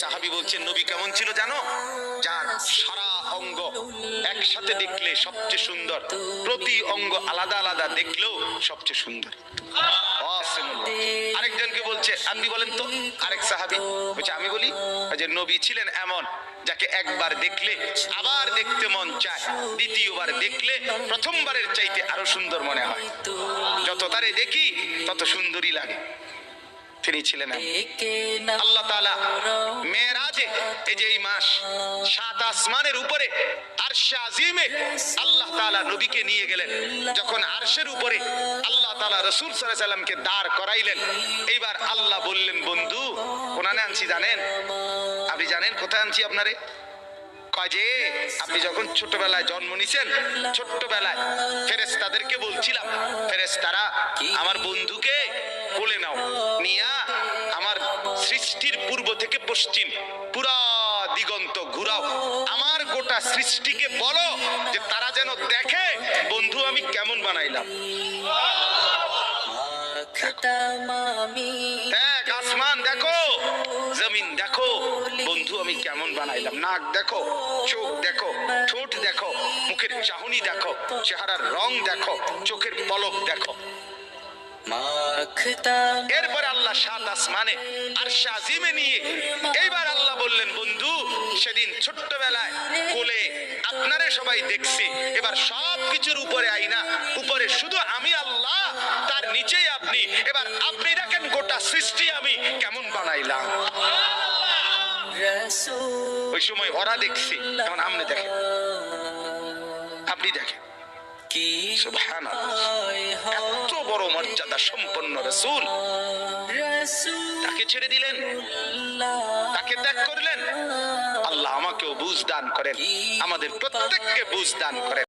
সাহাবি বলছেন নবী কেমন ছিল জানো? যার সারা অঙ্গ একসাথে দেখলে সবচেয়ে সুন্দর প্রতি অঙ্গ আলাদা আলাদা দেখলেও সবচেয়ে সুন্দর। আরেকজনকে বলছে আপনি বলেন তো? আরেক সাহাবি বলছে আমি বলি যে নবী ছিলেন এমন যাকে একবার দেখলে আবার দেখতে মন চায় দ্বিতীয়বার দেখলে প্রথমবারের চাইতে আরও সুন্দর মনে হয়। যত তারে দেখি তত সুন্দরই লাগে। তিনি ছিলেন আল্লাহ মেয়েরাজে এই যে এই মাস সাত আসমানের উপরে আরশে আজিমে আল্লাহ তাআলা নবীকে নিয়ে গেলেন। যখন আরশের উপরে আল্লাহ তাআলা রাসূল সাল্লামকে দাঁড় করাইলেন এইবার আল্লাহ বললেন বন্ধু কোনানে আনছি জানেন? আপনি জানেন কোথায় আনছি আপনারে? কয় যে আপনি যখন ছোটবেলায় জন্ম নিছেন ছোট্টবেলায় ফেরেশতাদেরকে বলছিলাম ফেরেশতারা আমার বন্ধুকে কোলে নাও। নিয়া আমার সৃষ্টির পূর্ব থেকে পশ্চিম পুরা দিগন্ত ঘুরাও। আমার গোটা সৃষ্টিকে বলো যে তারা যেন দেখে, বন্ধু, আমি কেমন বানাইলাম। আসমান দেখো, জমিন দেখো, বন্ধু, আমি কেমন বানাইলাম। নাক দেখো, চোখ দেখো, ঠোঁট দেখো, মুখের চাহনি দেখো, চেহারার রং দেখো, চোখের পলক দেখো। সাত আসমানে আর শাজিমে নিয়ে। এইবার আল্লাহ বললেন বন্ধু সেদিন ছোট্টবেলায় কোলে আপনারে সবাই দেখছি। এবার সব কিছুর উপরে আইনা উপরে শুধু আমি আল্লাহ তার নিচেই আপনি। এবার আপনি দেখেন গোটা সৃষ্টি আমি কেমন বানাইলাম। ওই সময় ওরা দেখছি এখন আপনি দেখেন। আপনি দেখেন। এত বড় মর্যাদা সম্পন্ন রসুল। তাকে ছেড়ে দিলেন। তাকে ত্যাগ করলেন। আল্লাহ আমাকেও বুঝ দান করেন। আমাদের প্রত্যেককে বুঝ দান করেন।